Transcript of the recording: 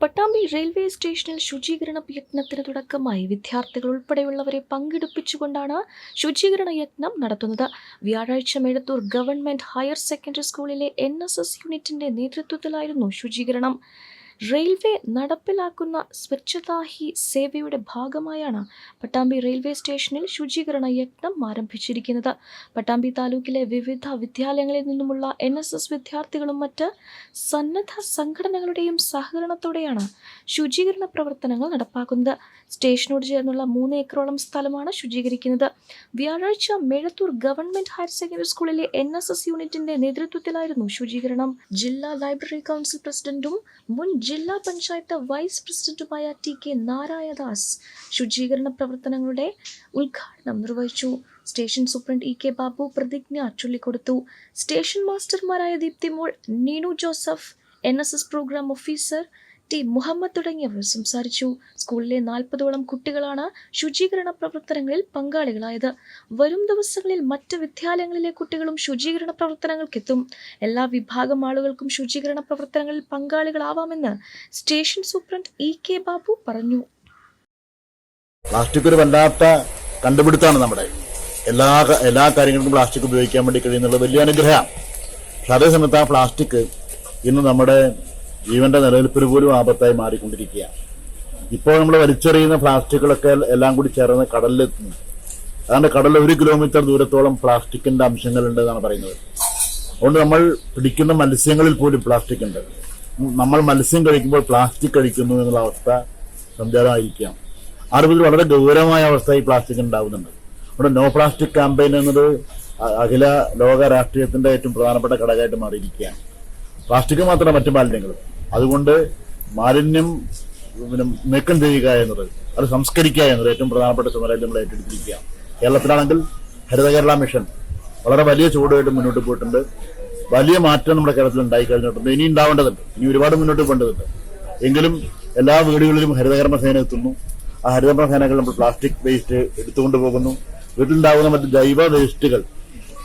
Pattambi railway സ്റ്റേഷനിൽ ശുചീകരണ യജ്ഞത്തിന് തുടക്കമായി വിദ്യാർത്ഥികൾ ഉൾപ്പെടെയുള്ളവരെ പങ്കെടുപ്പിച്ചുകൊണ്ടാണ് ശുചീകരണ യജ്ഞം നടത്തുന്നത്. വ്യാഴാഴ്ച മേഴത്തൂർ ഗവൺമെന്റ് ഹയർ സെക്കൻഡറി സ്കൂളിലെ എൻ യൂണിറ്റിന്റെ നേതൃത്വത്തിലായിരുന്നു ശുചീകരണം. റെയിൽവേ നടപ്പിലാക്കുന്ന സ്വച്ഛതാ ഹി സേവയുടെ ഭാഗമായാണ് പട്ടാമ്പി റെയിൽവേ സ്റ്റേഷനിൽ ശുചീകരണ യജ്ഞം ആരംഭിച്ചിരിക്കുന്നത്. പട്ടാമ്പി താലൂക്കിലെ വിവിധ വിദ്യാലയങ്ങളിൽ നിന്നുമുള്ള എൻ എസ് എസ് വിദ്യാർത്ഥികളും മറ്റ് സന്നദ്ധ സംഘടനകളുടെയും സഹകരണത്തോടെയാണ് ശുചീകരണ പ്രവർത്തനങ്ങൾ നടപ്പാക്കുന്നത്. സ്റ്റേഷനോട് ചേർന്നുള്ള മൂന്ന് ഏക്കറോളം സ്ഥലമാണ് ശുചീകരിക്കുന്നത്. വ്യാഴാഴ്ച മേഴത്തൂർ ഗവൺമെന്റ് ഹയർ സെക്കൻഡറി സ്കൂളിലെ എൻ എസ് എസ് യൂണിറ്റിന്റെ നേതൃത്വത്തിലായിരുന്നു ശുചീകരണം. ജില്ലാ ലൈബ്രറി കൗൺസിൽ പ്രസിഡന്റും മുൻ ജില്ലാ പഞ്ചായത്ത് വൈസ് പ്രസിഡന്റുമായ ടി കെ നാരായദാസ് ശുചീകരണ പ്രവർത്തനങ്ങളുടെ ഉദ്ഘാടനം നിർവഹിച്ചു. Station superintendent E K Babu പ്രതിജ്ഞ ചൊല്ലിക്കൊടുത്തു. Station മാസ്റ്റർമാരായ Deepthimol Neenu Joseph N S S programme officer T Muhammad തുടങ്ങിയവർ സംസാരിച്ചു. സ്കൂളിലെ നാൽപ്പതോളം കുട്ടികളാണ് ശുചീകരണ പ്രവർത്തനങ്ങളിൽ പങ്കാളികളായത്. വരും ദിവസങ്ങളിൽ മറ്റ് വിദ്യാലയങ്ങളിലെ കുട്ടികളും ശുചീകരണ പ്രവർത്തനങ്ങൾക്കെത്തും. എല്ലാ വിഭാഗം ആളുകൾക്കും ശുചീകരണ പ്രവർത്തനങ്ങളിൽ പങ്കാളികളാവാമെന്ന് station superintendent E K Babu പറഞ്ഞു. പ്ലാസ്റ്റിക് ഒരു വല്ലാത്ത കണ്ടുപിടുത്തമാണ് നമ്മുടെ. എല്ലാ എല്ലാ കാര്യങ്ങൾക്കും പ്ലാസ്റ്റിക് ഉപയോഗിക്കാൻ വേണ്ടി കഴിയുന്നുള്ള വലിയ അനുഗ്രഹമാണ് പക്ഷെ അതേസമയത്ത് ആ പ്ലാസ്റ്റിക് ഇന്ന് നമ്മുടെ ജീവന്റെ നിലനിൽപ്പിന് പോലും ആപത്തായി മാറിക്കൊണ്ടിരിക്കുകയാണ്. ഇപ്പോൾ നമ്മൾ വലിച്ചെറിയുന്ന പ്ലാസ്റ്റിക്കുകളൊക്കെ എല്ലാം കൂടി ചേർന്ന് കടലിലെത്തുന്നു അതുകൊണ്ട് കടലിൽ ഒരു കിലോമീറ്റർ ദൂരത്തോളം പ്ലാസ്റ്റിക്കിന്റെ അംശങ്ങളുണ്ട് എന്നാണ് പറയുന്നത്. അതുകൊണ്ട് നമ്മൾ പിടിക്കുന്ന മത്സ്യങ്ങളിൽ പോലും പ്ലാസ്റ്റിക് ഉണ്ട് നമ്മൾ മത്സ്യം കഴിക്കുമ്പോൾ പ്ലാസ്റ്റിക് കഴിക്കുന്നു എന്നുള്ള അവസ്ഥ സംജാതമായിരിക്കാം ആ രൂപത്തിൽ വളരെ ഗൗരവമായ അവസ്ഥ ഈ പ്ലാസ്റ്റിക് ഉണ്ടാവുന്നുണ്ട്. അവിടെ നോ പ്ലാസ്റ്റിക് ക്യാമ്പയിൻ എന്നത് അഖില ലോക രാഷ്ട്രീയത്തിന്റെ ഏറ്റവും പ്രധാനപ്പെട്ട ഘടകമായിട്ട് മാറിയിരിക്കുകയാണ്. പ്ലാസ്റ്റിക് മാത്രമല്ല മറ്റു മാലിന്യങ്ങളും. അതുകൊണ്ട് മാലിന്യം പിന്നെ നീക്കം ചെയ്യുക എന്നത് അത് സംസ്കരിക്കുക എന്നത് ഏറ്റവും പ്രധാനപ്പെട്ട ചുമതല നമ്മൾ ഏറ്റെടുത്തിരിക്കുക. കേരളത്തിലാണെങ്കിൽ ഹരിത കേരള മിഷൻ വളരെ വലിയ ചുവടുമായിട്ട് മുന്നോട്ട് പോയിട്ടുണ്ട്. വലിയ മാറ്റം നമ്മുടെ കേരളത്തിൽ ഉണ്ടായി കഴിഞ്ഞിട്ടുണ്ട്. ഇനി ഉണ്ടാവേണ്ടതുണ്ട്. ഇനി ഒരുപാട് മുന്നോട്ട് പോകേണ്ടതുണ്ട്. എങ്കിലും എല്ലാ വീടുകളിലും ഹരിതകർമ്മ സേന എത്തുന്നു. ആ ഹരിതകർമ്മ സേനകൾ നമ്മൾ പ്ലാസ്റ്റിക് വേസ്റ്റ് എടുത്തുകൊണ്ട് പോകുന്നു. വീട്ടിലുണ്ടാകുന്ന മറ്റ് ജൈവ വേസ്റ്റുകൾ